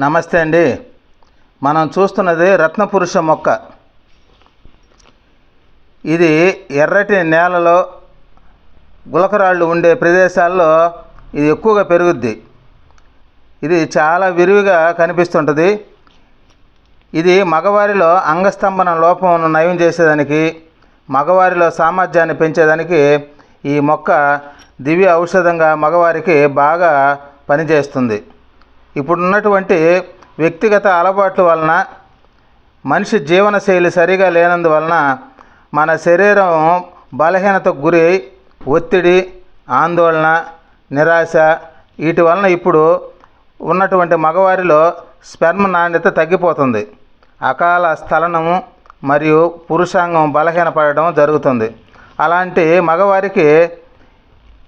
నమస్తే అండి. మనం చూస్తున్నది రత్నపురుష మొక్క. ఇది ఎర్రటి నేలలో గులకరాళ్ళు ఉండే ప్రదేశాల్లో ఇది ఎక్కువగా పెరుగుద్ది. ఇది చాలా విరివిగా కనిపిస్తుంటుంది. ఇది మగవారిలో అంగస్తంభన లోపమును నయం చేసేదానికి మగవారిలో సామర్థ్యాన్ని పెంచేదానికి ఈ మొక్క దివ్య ఔషధంగా మగవారికి బాగా పనిచేస్తుంది. ఇప్పుడున్నటువంటి వ్యక్తిగత అలవాట్ల వలన మనిషి జీవనశైలి సరిగా లేనందువలన మన శరీరం బలహీనతకు గురి ఒత్తిడి ఆందోళన నిరాశ వీటి వలన ఇప్పుడు ఉన్నటువంటి మగవారిలో స్పెర్మ్ నాణ్యత తగ్గిపోతుంది. అకాల స్థలనము మరియు పురుషాంగం బలహీనపడడం జరుగుతుంది. అలాంటి మగవారికి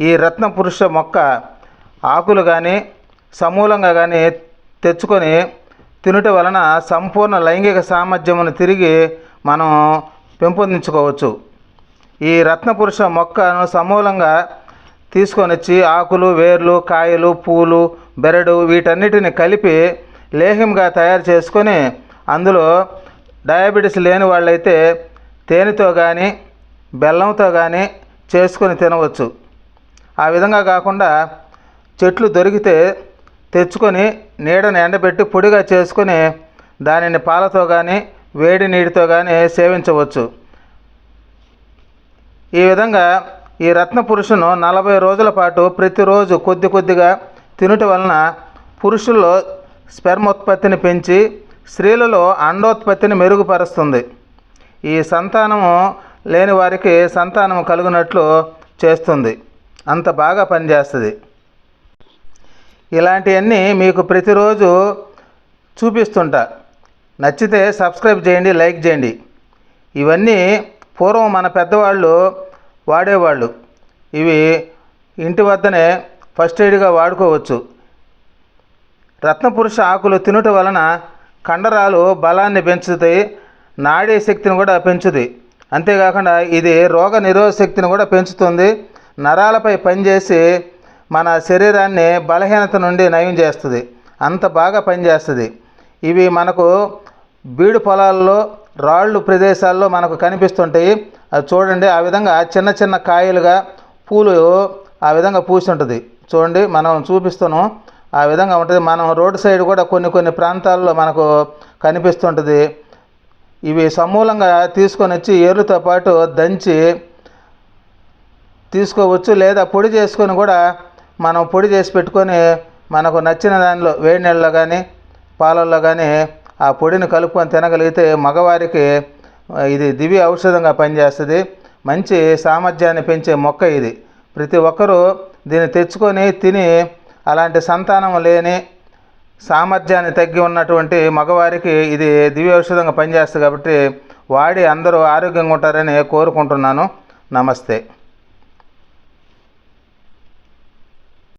ఈ రత్న పురుష మొక్క ఆకులు కానీ సమూలంగా కానీ తెచ్చుకొని తినుట వలన సంపూర్ణ లైంగిక సామర్థ్యమును తిరిగి మనం పెంపొందించుకోవచ్చు. ఈ రత్నపురుష మొక్కను సమూలంగా తీసుకొని వచ్చి ఆకులు వేర్లు కాయలు పూలు బెరడు వీటన్నిటిని కలిపి లేహ్యంగా తయారు చేసుకొని అందులో డయాబెటీస్ లేని వాళ్ళైతే తేనెతో కానీ బెల్లంతో కానీ చేసుకొని తినవచ్చు. ఆ విధంగా కాకుండా చెట్లు దొరికితే తెచ్చుకొని నీడను ఎండబెట్టి పొడిగా చేసుకొని దానిని పాలతో కానీ వేడి నీటితో కానీ సేవించవచ్చు. ఈ విధంగా ఈ రత్న పురుషును నలభై రోజుల పాటు ప్రతిరోజు కొద్ది కొద్దిగా తినుట వలన పురుషుల్లో స్పెర్మోత్పత్తిని పెంచి స్త్రీలలో అండోత్పత్తిని మెరుగుపరుస్తుంది. ఈ సంతానము లేని వారికి సంతానం కలిగినట్లు చేస్తుంది. అంత బాగా పనిచేస్తుంది. ఇలాంటివన్నీ మీకు ప్రతిరోజు చూపిస్తుంటా. నచ్చితే సబ్స్క్రైబ్ చేయండి లైక్ చేయండి. ఇవన్నీ పూర్వం మన పెద్దవాళ్ళు వాడేవాళ్ళు. ఇవి ఇంటి వద్దనే ఫస్ట్ ఎయిడ్గా వాడుకోవచ్చు. రత్నపురుష ఆకులు తినుట వలన కండరాలు బలాన్ని పెంచుతాయి నాడీ శక్తిని కూడా పెంచుతుంది అంతేకాకుండా ఇది రోగ నిరోధ శక్తిని కూడా పెంచుతుంది. నరాలపై పనిచేసి మన శరీరాన్ని బలహీనత నుండి నయం చేస్తుంది. అంత బాగా పనిచేస్తుంది. ఇవి మనకు బీడు పొలాల్లో రాళ్ళు ప్రదేశాల్లో మనకు కనిపిస్తుంటాయి. అది చూడండి ఆ విధంగా చిన్న చిన్న కాయలుగా పూలు ఆ విధంగా పూసి ఉంటుంది చూడండి మనం చూపిస్తాను ఆ విధంగా ఉంటుంది. మనం రోడ్డు సైడ్ కూడా కొన్ని కొన్ని ప్రాంతాల్లో మనకు కనిపిస్తుంటుంది. ఇవి సమూలంగా తీసుకొని వచ్చి ఏర్లతో పాటు దంచి తీసుకోవచ్చు లేదా పొడి చేసుకొని కూడా మనం పొడి చేసి పెట్టుకొని మనకు నచ్చిన దానిలో వేడి నీళ్ళలో కానీ పాలల్లో కానీ ఆ పొడిని కలుపుకొని తినగలిగితే మగవారికి ఇది దివ్య ఔషధంగా పనిచేస్తుంది. మంచి సామర్థ్యాన్ని పెంచే మొక్క ఇది. ప్రతి ఒక్కరూ దీన్ని తెచ్చుకొని తిని అలాంటి సంతానం లేని సామర్థ్యాన్ని తగ్గి ఉన్నటువంటి మగవారికి ఇది దివ్య ఔషధంగా పనిచేస్తుంది కాబట్టి వాడి అందరూ ఆరోగ్యంగా ఉంటారని కోరుకుంటున్నాను. నమస్తే.